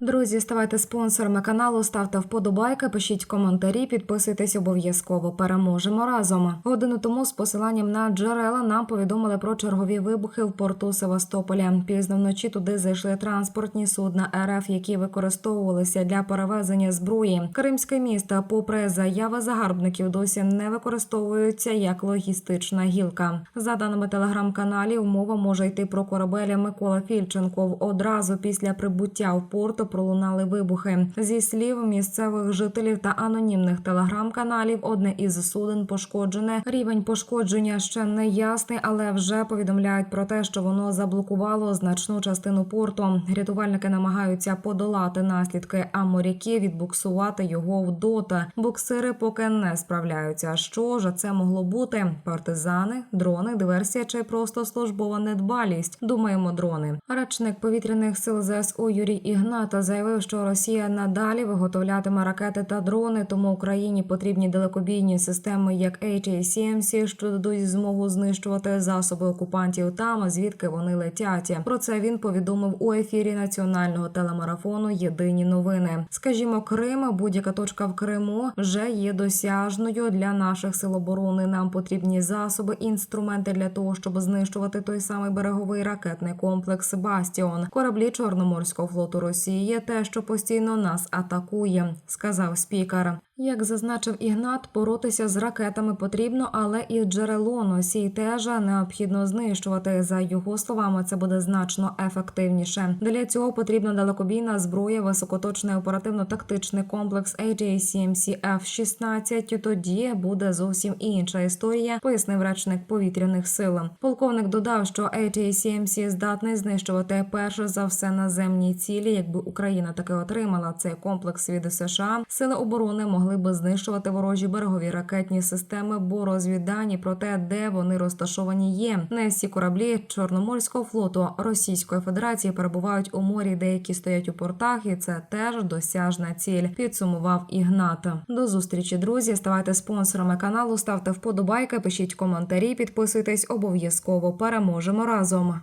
Друзі, ставайте спонсорами каналу, ставте вподобайки, пишіть коментарі, підписуйтесь обов'язково. Переможемо разом. Годину тому з посиланням на джерела нам повідомили про чергові вибухи в порту Севастополя. Пізно вночі туди зайшли транспортні судна РФ, які використовувалися для перевезення зброї. Кримське місто, попри заяви загарбників, досі не використовується як логістична гілка. За даними телеграм-каналів, мова може йти про корабель Микола Фільченков. Одразу після прибуття в порту пролунали вибухи. Зі слів місцевих жителів та анонімних телеграм-каналів, одне із суден пошкоджене. Рівень пошкодження ще не ясний, але вже повідомляють про те, що воно заблокувало значну частину порту. Рятувальники намагаються подолати наслідки, а моряки відбуксувати його в дота. Буксири поки не справляються. Що ж це могло бути? Партизани, дрони, диверсія чи просто службова недбалість? Думаємо, дрони. Речник повітряних сил ЗСУ Юрій Ігната заявив, що Росія надалі виготовлятиме ракети та дрони, тому Україні потрібні далекобійні системи, як HA-70, що дадуть змогу знищувати засоби окупантів там, звідки вони летять. Про це він повідомив у ефірі національного телемарафону Єдині новини. Скажімо, Крим, будь-яка точка в Криму вже є досяжною для наших сил оборони. Нам потрібні засоби, інструменти для того, щоб знищувати той самий береговий ракетний комплекс Бастіон. Кораблі Чорноморського флоту Росії те, що постійно нас атакує, сказав спікер. Як зазначив Ігнат, боротися з ракетами потрібно, але і джерело носій теж необхідно знищувати. За його словами, це буде значно ефективніше. Для цього потрібна далекобійна зброя, високоточний оперативно-тактичний комплекс AJ-CMC F-16. Тоді буде зовсім інша історія, пояснив речник повітряних сил. Полковник додав, що AJ-CMC здатний знищувати перше за все наземні цілі. Якби Україна таки отримала цей комплекс від США, сили оборони могли би знищувати ворожі берегові ракетні системи, бо розвіддані про те, де вони розташовані, є. Не всі кораблі Чорноморського флоту Російської Федерації перебувають у морі, деякі стоять у портах, і це теж досяжна ціль. Підсумував Ігнат. До зустрічі, друзі. Ставайте спонсорами каналу, ставте вподобайки, пишіть коментарі, підписуйтесь обов'язково. Переможемо разом.